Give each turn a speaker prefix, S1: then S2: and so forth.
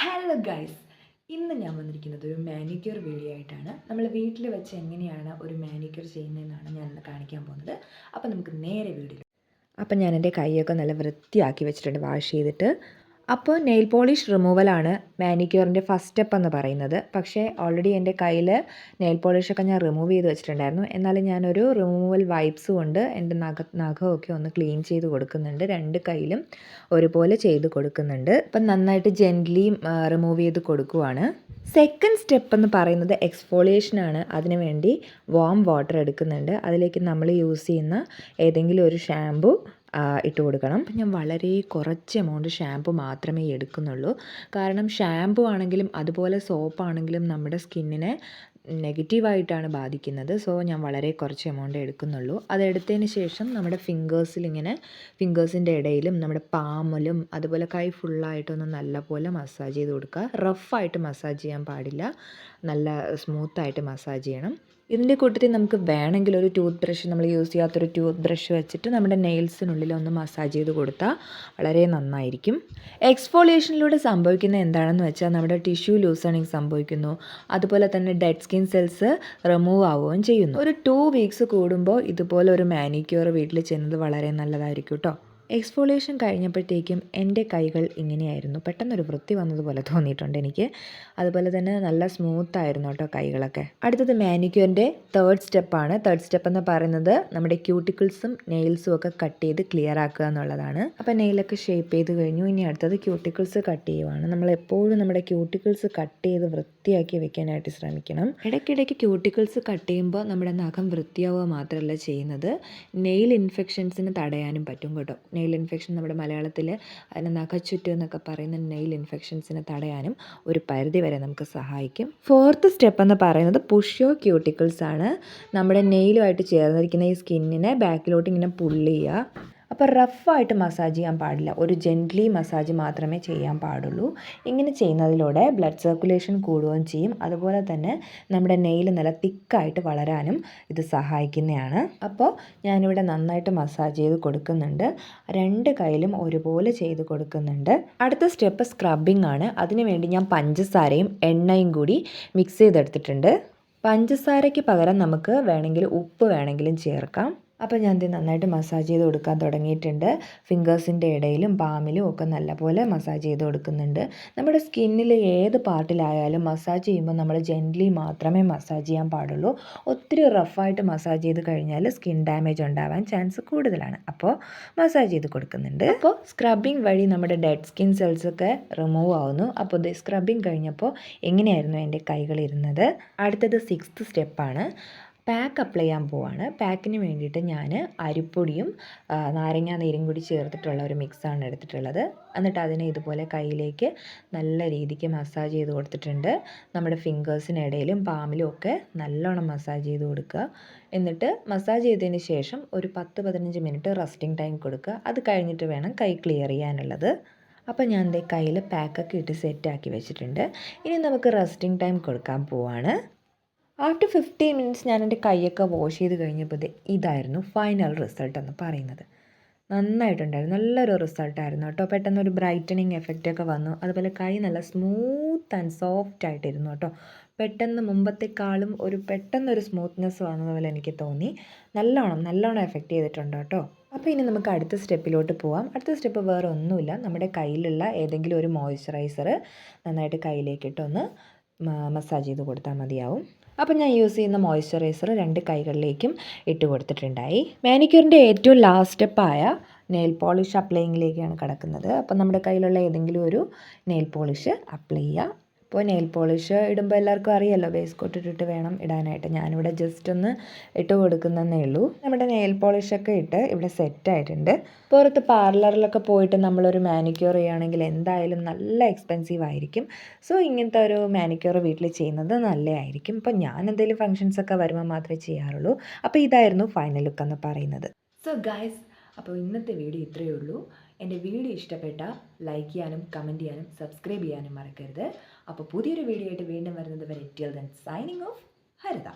S1: Hello guys ഇന്ന് ഞാൻ വന്നിരിക്കുന്നത് ഒരു മാനിക്യൂർ വീഡിയോ ആയിട്ടാണ്. നമ്മൾ വീട്ടിൽ വെച്ച് എങ്ങനെയാണ് ഒരു മാനിക്യൂർ ചെയ്യുന്നതെന്നാണ് ഞാൻ ഇന്ന് കാണിക്കാൻ പോകുന്നത്. അപ്പോൾ നമുക്ക് നേരെ വീഡിയോ അപ്പം ഞാൻ എന്റെ കൈയൊക്കെ നല്ല വൃത്തിയാക്കി വെച്ചിട്ടുണ്ട്. വാഷ് ചെയ്തിട്ട് അപ്പോൾ നെയിൽ പോളിഷ് റിമൂവലാണ് മാനിക്യൂറിന്റെ ഫസ്റ്റ് സ്റ്റെപ്പ് എന്ന് പറയുന്നത്. പക്ഷേ ഓൾറെഡി എന്റെ കയ്യിൽ നെയിൽ പോളിഷൊക്കെ ഞാൻ റിമൂവ് ചെയ്ത് വെച്ചിട്ടുണ്ടായിരുന്നു. എന്നാലും ഞാനൊരു റിമൂവൽ വൈപ്സ് കൊണ്ട് എന്റെ നഖ നഖമൊക്കെ ഒന്ന് ക്ലീൻ ചെയ്ത് കൊടുക്കുന്നുണ്ട്. രണ്ട് കയ്യിലും ഒരുപോലെ ചെയ്ത് കൊടുക്കുന്നുണ്ട്. അപ്പം നന്നായിട്ട് ജെന്റ്ലി റിമൂവ് ചെയ്ത് കൊടുക്കുവാണ്. സെക്കൻഡ് സ്റ്റെപ്പ് എന്ന് പറയുന്നത് എക്സ്ഫോളിയേഷനാണ് അതിന് വേണ്ടി വാം വാട്ടർ എടുക്കുന്നുണ്ട്. അതിലേക്ക് നമ്മൾ യൂസ് ചെയ്യുന്ന ഏതെങ്കിലും ഒരു ഷാമ്പു ഇട്ട് കൊടുക്കണം. അപ്പം ഞാൻ വളരെ കുറച്ച് എമൗണ്ട് ഷാമ്പു മാത്രമേ എടുക്കുന്നുള്ളൂ. കാരണം ഷാമ്പു ആണെങ്കിലും അതുപോലെ സോപ്പാണെങ്കിലും നമ്മുടെ സ്കിന്നിനെ നെഗറ്റീവായിട്ടാണ് ബാധിക്കുന്നത്. സോ ഞാൻ വളരെ കുറച്ച് എമൗണ്ട് എടുക്കുന്നുള്ളൂ. അതെടുത്തതിന് ശേഷം നമ്മുടെ ഫിംഗേഴ്സിൽ ഇങ്ങനെ ഫിംഗേഴ്സിന്റെ ഇടയിലും നമ്മുടെ പാമലും അതുപോലെ കൈ ഫുള്ളായിട്ടൊന്ന് നല്ലപോലെ മസാജ് ചെയ്ത് കൊടുക്കുക. റഫായിട്ട് മസാജ് ചെയ്യാൻ പാടില്ല. നല്ല സ്മൂത്തായിട്ട് മസാജ് ചെയ്യണം. ഇതിന്റെ കൂട്ടത്തിൽ നമുക്ക് വേണമെങ്കിൽ ഒരു ടൂത്ത് ബ്രഷ് നമ്മൾ യൂസ് ചെയ്യാത്തൊരു ടൂത്ത് ബ്രഷ് വെച്ചിട്ട് നമ്മുടെ നെയിൽസിനുള്ളിൽ ഒന്ന് മസാജ് ചെയ്ത് കൊടുത്താൽ വളരെ നന്നായിരിക്കും. എക്സ്ഫോളിയേഷനിലൂടെ സംഭവിക്കുന്ന എന്താണെന്ന് വെച്ചാൽ നമ്മുടെ ടിഷ്യൂ ലൂസണിങ് സംഭവിക്കുന്നു. അതുപോലെ തന്നെ ഡെഡ് സ്കിൻ സെൽസ് റിമൂവ് ആവുകയും ചെയ്യുന്നു. ഒരു ടു വീക്സ് കൂടുമ്പോൾ ഇതുപോലെ ഒരു മാനിക്യൂർ വീട്ടിൽ ചെയ്യുന്നത് വളരെ നല്ലതായിരിക്കും കേട്ടോ എക്സ്ഫോളിയേഷൻ കഴിഞ്ഞപ്പോഴത്തേക്കും എന്റെ കൈകൾ ഇങ്ങനെയായിരുന്നു. പെട്ടെന്നൊരു വൃത്തി വന്നതുപോലെ തോന്നിയിട്ടുണ്ട് എനിക്ക്. അതുപോലെ തന്നെ നല്ല സ്മൂത്ത് ആയിരുന്നു കേട്ടോ കൈകളൊക്കെ. അടുത്തത് മാനിക്യൂറിന്റെ തേർഡ് സ്റ്റെപ്പാണ് തേർഡ് സ്റ്റെപ്പ് എന്ന് പറയുന്നത് നമ്മുടെ ക്യൂട്ടിക്കിൾസും നെയിൽസും ഒക്കെ കട്ട് ചെയ്ത് ക്ലിയർ ആക്കുക എന്നുള്ളതാണ്. അപ്പോൾ നെയിലൊക്കെ ഷേപ്പ് ചെയ്ത് കഴിഞ്ഞു. ഇനി അടുത്തത് ക്യൂട്ടിക്കിൾസ് കട്ട് ചെയ്യുവാണ്. നമ്മൾ എപ്പോഴും നമ്മുടെ ക്യൂട്ടിക്കിൾസ് കട്ട് ചെയ്ത് വൃത്തിയാക്കി വെക്കാനായിട്ട് ശ്രമിക്കണം. ഇടയ്ക്കിടയ്ക്ക് ക്യൂട്ടിക്കിൾസ് കട്ട് ചെയ്യുമ്പോൾ നമ്മുടെ നഖം വൃത്തിയാവുക മാത്രമല്ല ചെയ്യുന്നത്. നെയിൽ ഇൻഫെക്ഷൻസിന് തടയാനും പറ്റും കേട്ടോ. നെയിൽ ഇൻഫെക്ഷൻ നമ്മുടെ മലയാളത്തിൽ അതിന് നഖച്ചുറ്റ് എന്നൊക്കെ പറയുന്ന നെയിൽ ഇൻഫെക്ഷൻസിനെ തടയാനും ഒരു പരിധി വരെ നമുക്ക് സഹായിക്കും. ഫോർത്ത് സ്റ്റെപ്പ് എന്ന് പറയുന്നത് പുഷ്യോ ക്യൂട്ടിക്കിൾസ് ആണ്. നമ്മുടെ നെയിലുമായിട്ട് ചേർന്നിരിക്കുന്ന ഈ സ്കിന്നിനെ ബാക്കിലോട്ട് ഇങ്ങനെ പുള്ള് അപ്പോൾ റഫായിട്ട് മസാജ് ചെയ്യാൻ പാടില്ല. ഒരു ജെന്റ്ലി മസാജ് മാത്രമേ ചെയ്യാൻ പാടുള്ളൂ. ഇങ്ങനെ ചെയ്യുന്നതിലൂടെ ബ്ലഡ് സർക്കുലേഷൻ കൂടുകയും ചെയ്യും. അതുപോലെ തന്നെ നമ്മുടെ നെയിൽ നല്ല തിക്കായിട്ട് വളരാനും ഇത് സഹായിക്കുന്നതാണ്. അപ്പോൾ ഞാനിവിടെ നന്നായിട്ട് മസാജ് ചെയ്ത് കൊടുക്കുന്നുണ്ട്. രണ്ട് കയ്യിലും ഒരുപോലെ ചെയ്ത് കൊടുക്കുന്നുണ്ട്. അടുത്ത സ്റ്റെപ്പ് സ്ക്രബിംഗ് ആണ്. അതിനുവേണ്ടി ഞാൻ പഞ്ചസാരയും എണ്ണയും കൂടി മിക്സ് ചെയ്തെടുത്തിട്ടുണ്ട്. പഞ്ചസാരയ്ക്ക് പകരം നമുക്ക് വേണമെങ്കിൽ ഉപ്പ് വേണമെങ്കിലും ചേർക്കാം. അപ്പോൾ ഞാൻ ഇത് നന്നായിട്ട് മസാജ് ചെയ്ത് കൊടുക്കാൻ തുടങ്ങിയിട്ടുണ്ട്. ഫിംഗേഴ്സിന്റെ ഇടയിലും പാമിലും ഒക്കെ നല്ലപോലെ മസാജ് ചെയ്ത് കൊടുക്കുന്നുണ്ട്. നമ്മുടെ സ്കിന്നിൽ ഏത് പാർട്ടിലായാലും മസാജ് ചെയ്യുമ്പോൾ നമ്മൾ ജെന്റ്ലി മാത്രമേ മസാജ് ചെയ്യാൻ പാടുള്ളൂ. ഒത്തിരി റഫായിട്ട് മസാജ് ചെയ്ത് കഴിഞ്ഞാൽ സ്കിൻ ഡാമേജ് ഉണ്ടാവാൻ ചാൻസ് കൂടുതലാണ്. അപ്പോൾ മസാജ് ചെയ്ത് കൊടുക്കുന്നുണ്ട്. അപ്പോൾ സ്ക്രബിങ് വഴി നമ്മുടെ ഡെഡ് സ്കിൻ സെൽസൊക്കെ റിമൂവ് ആവുന്നു. അപ്പോൾ ഇത് സ്ക്രബിങ് കഴിഞ്ഞപ്പോൾ എങ്ങനെയായിരുന്നു എന്റെ കൈകളിരുന്നത് അടുത്തത് സിക്സ്ത് സ്റ്റെപ്പാണ് പാക്ക് അപ്ലൈ ചെയ്യാൻ പോവാണ്. പാക്കിന് വേണ്ടിയിട്ട് ഞാൻ അരിപ്പൊടിയും നാരങ്ങ നീരും കൂടി ചേർത്തിട്ടുള്ള ഒരു മിക്സാണ് എടുത്തിട്ടുള്ളത്. എന്നിട്ട് അതിനെ ഇതുപോലെ കയ്യിലേക്ക് നല്ല രീതിക്ക് മസാജ് ചെയ്ത് കൊടുത്തിട്ടുണ്ട്. നമ്മുടെ ഫിംഗേഴ്സിനിടയിലും പാമിലും ഒക്കെ നല്ലോണം മസാജ് ചെയ്ത് കൊടുക്കുക. എന്നിട്ട് മസാജ് ചെയ്തതിന് ശേഷം ഒരു പത്ത് പതിനഞ്ച് മിനിറ്റ് റെസ്റ്റിംഗ് ടൈം കൊടുക്കുക. അത് കഴിഞ്ഞിട്ട് വേണം കൈ ക്ലിയർ ചെയ്യാനുള്ളത്. അപ്പോൾ ഞാൻ എന്റെ കയ്യിൽ പാക്കൊക്കെ ഇട്ട് സെറ്റാക്കി വെച്ചിട്ടുണ്ട്. ഇനി നമുക്ക് റെസ്റ്റിംഗ് ടൈം കൊടുക്കാൻ പോവാണ്. ആഫ്റ്റർ ഫിഫ്റ്റീൻ മിനിറ്റ്സ് ഞാൻ എന്റെ കൈയൊക്കെ വാഷ് ചെയ്ത് കഴിഞ്ഞപ്പോൾ ഇതായിരുന്നു ഫൈനൽ റിസൾട്ട് എന്ന് പറയുന്നത്. നന്നായിട്ടുണ്ടായിരുന്നു നല്ലൊരു റിസൾട്ടായിരുന്നു കേട്ടോ. പെട്ടെന്ന് ഒരു ബ്രൈറ്റനിങ് എഫക്റ്റ് ഒക്കെ വന്നു. അതുപോലെ കൈ നല്ല സ്മൂത്ത് ആൻഡ് സോഫ്റ്റ് ആയിട്ടിരുന്നു കേട്ടോ. പെട്ടെന്ന് മുമ്പത്തെക്കാളും ഒരു പെട്ടെന്നൊരു സ്മൂത്ത്നെസ് വന്നതുപോലെ എനിക്ക് തോന്നി. നല്ലോണം നല്ലോണം എഫക്റ്റ് ചെയ്തിട്ടുണ്ട് കേട്ടോ. അപ്പോൾ ഇനി നമുക്ക് അടുത്ത സ്റ്റെപ്പിലോട്ട് പോവാം. അടുത്ത സ്റ്റെപ്പ് വേറെ ഒന്നുമില്ല. നമ്മുടെ കയ്യിലുള്ള ഏതെങ്കിലും ഒരു മോയ്സ്ചറൈസർ നന്നായിട്ട് കയ്യിലേക്കിട്ടൊന്ന് മസാജ് ചെയ്ത് കൊടുത്താൽ മതിയാവും. അപ്പം ഞാൻ യൂസ് ചെയ്യുന്ന മോയ്സ്ചറൈസർ രണ്ട് കൈകളിലേക്കും ഇട്ട് കൊടുത്തിട്ടുണ്ടായി. മാനിക്യൂറിന്റെ ഏറ്റവും ലാസ്റ്റ് സ്റ്റെപ്പായ നെയിൽ പോളിഷ് അപ്ലൈയിങ്ങിലേക്കാണ് കിടക്കുന്നത്. അപ്പം നമ്മുടെ കയ്യിലുള്ള ഏതെങ്കിലും ഒരു നെയിൽ പോളിഷ് അപ്ലൈ ചെയ്യുക. ഇപ്പോൾ നെയിൽ പോളിഷ് ഇടുമ്പോൾ എല്ലാവർക്കും അറിയാമല്ലോ ബേസ് കോട്ട് ഇട്ടിട്ട് വേണം ഇടാനായിട്ട്. ഞാനിവിടെ ജസ്റ്റ് ഒന്ന് ഇട്ട് കൊടുക്കുന്നതേ ഉള്ളൂ. നമ്മുടെ നെയിൽ പോളിഷൊക്കെ ഇട്ട് ഇവിടെ സെറ്റ് ആയിട്ടുണ്ട്. പുറത്ത് പാർലറിലൊക്കെ പോയിട്ട് നമ്മളൊരു മാനിക്യൂർ ചെയ്യുകയാണെങ്കിൽ എന്തായാലും നല്ല എക്സ്പെൻസീവ് ആയിരിക്കും. സോ ഇങ്ങനത്തെ ഒരു മാനിക്യൂർ വീട്ടിൽ ചെയ്യുന്നത് നല്ലതായിരിക്കും. ഇപ്പോൾ ഞാൻ എന്തെങ്കിലും ഫംഗ്ഷൻസൊക്കെ വരുമ്പോൾ മാത്രമേ ചെയ്യാറുള്ളൂ. അപ്പോൾ ഇതായിരുന്നു ഫൈനൽ ലുക്ക് എന്ന് പറയുന്നത്. സോ ഗൈസ് അപ്പോൾ ഇന്നത്തെ വീഡിയോ ഇത്രയേ ഉള്ളൂ. എന്റെ വീഡിയോ ഇഷ്ടപ്പെട്ട ലൈക്ക് ചെയ്യാനും കമന്റ് ചെയ്യാനും സബ്സ്ക്രൈബ് ചെയ്യാനും മറക്കരുത്. അപ്പോൾ പുതിയൊരു വീഡിയോ ആയിട്ട് വീണ്ടും വരുന്നത് വരെ till then signing off Haritha.